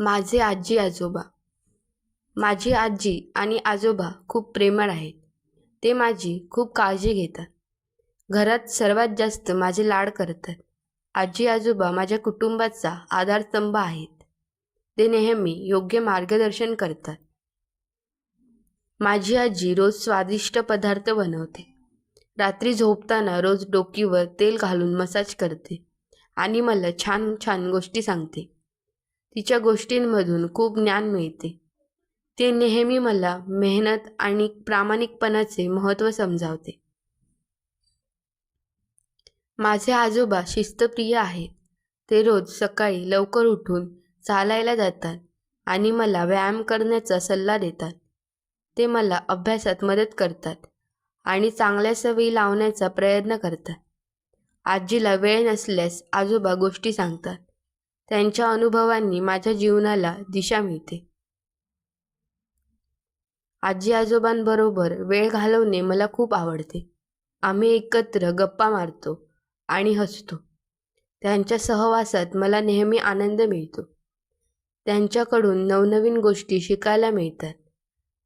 माझे आजी आजोबा. माझी आजी आणि आजोबा खूप प्रेमळ आहेत. ते माझी खूप काळजी घेतात. घरात सर्वात जास्त माझे लाड करतात. आजी आजोबा माझ्या कुटुंबाचा आधारस्तंभ आहेत. ते नेहमी योग्य मार्गदर्शन करतात. माझी आजी रोज स्वादिष्ट पदार्थ बनवते. रात्री झोपताना रोज डोकीवर तेल घालून मसाज करते आणि मला छान छान गोष्टी सांगते. तिच्या गोष्टींमधून खूप ज्ञान मिळते. ते नेहमी मला मेहनत आणि प्रामाणिकपणाचे महत्त्व समजावते. माझे आजोबा शिस्तप्रिय आहेत. ते रोज सकाळी लवकर उठून चालायला जातात आणि मला व्यायाम करण्याचा सल्ला देतात. ते मला अभ्यासात मदत करतात आणि चांगल्या सवयी लावण्याचा प्रयत्न करतात. आजीला वेळ नसल्यास आजोबा गोष्टी सांगतात. त्यांच्या अनुभवांनी माझ्या जीवनाला दिशा मिळते. आजी आजोबांबरोबर वेळ घालवणे मला खूप आवडते. आम्ही एकत्र गप्पा मारतो आणि हसतो. त्यांच्या सहवासात मला नेहमी आनंद मिळतो. त्यांच्याकडून नवनवीन गोष्टी शिकायला मिळतात.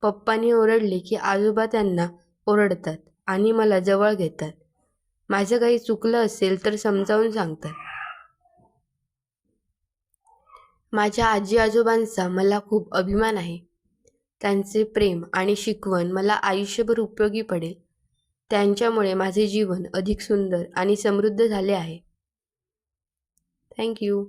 पप्पांनी ओरडले की आजोबा त्यांना ओरडतात आणि मला जवळ घेतात. माझं काही चुकलं असेल तर समजावून सांगतात. माझ्या आजी आजोबांचा मला खूप अभिमान आहे. त्यांचे प्रेम आणि शिकवण मला आयुष्यभर उपयोगी पडेल. त्यांच्यामुळे माझे जीवन अधिक सुंदर आणि समृद्ध झाले आहे. थँक्यू